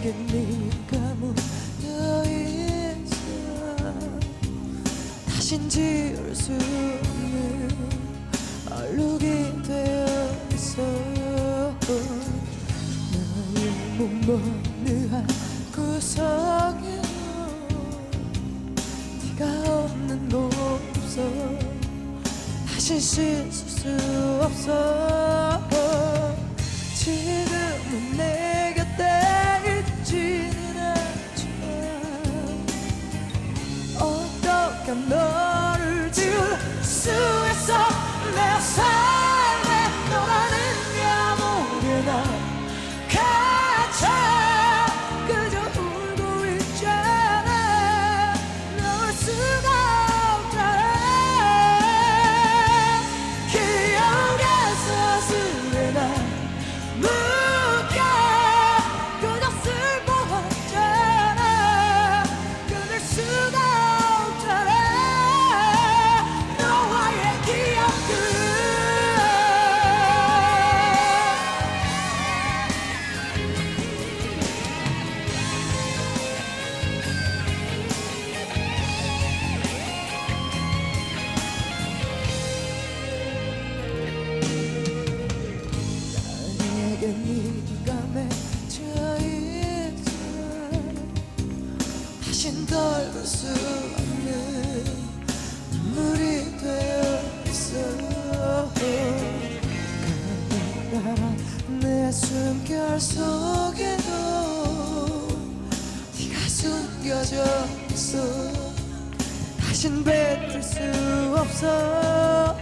모르겠는가 보다 이제 다신 지울 수 없는 얼룩이 되었어 나의 몸머무한 구석에 네가 없는 곳서 다시 씻을 수 없어. 지금은 내 다신 덜볼 수 없는 눈물이 있어 가느다란 내 숨결 속에도 네가 숨겨져 있어. 다신 뱉을 수 없어